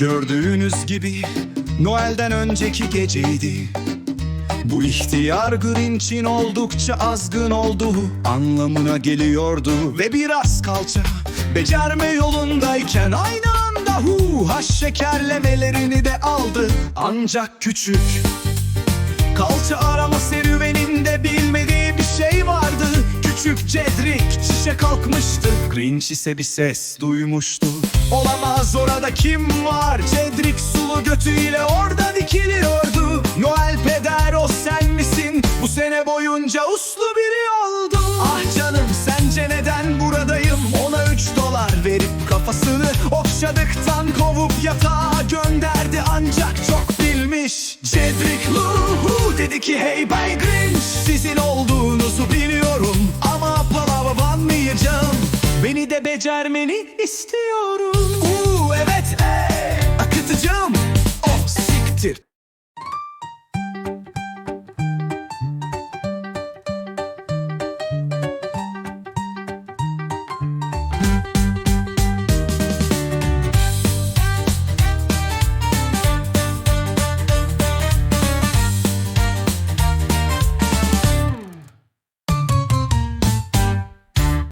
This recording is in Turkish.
Gördüğünüz gibi Noel'den önceki geceydi. Bu ihtiyar Grinch'in oldukça azgın olduğu anlamına geliyordu. Ve biraz kalça becerme yolundayken aynı anda hu haş şekerlemelerini de aldı. Ancak küçük Kalça arama serüveninde bilmediği bir şey vardı. Küçük Cedric çişe kalkmıştı. Grinch ise bir ses duymuştu. Olamaz orada kim var? Cedric sulu götüyle orada dikiliyordu Noel peder o sen misin? Bu sene boyunca uslu biri oldu. Ah canım sence neden buradayım? Ona üç dolar verip kafasını Okşadıktan kovup yatağa gönderdi. Ancak çok bilmiş. Cedric Lou dedi ki hey Bay Grinch Sizin olduğunuzu Beni de becermeni istiyorum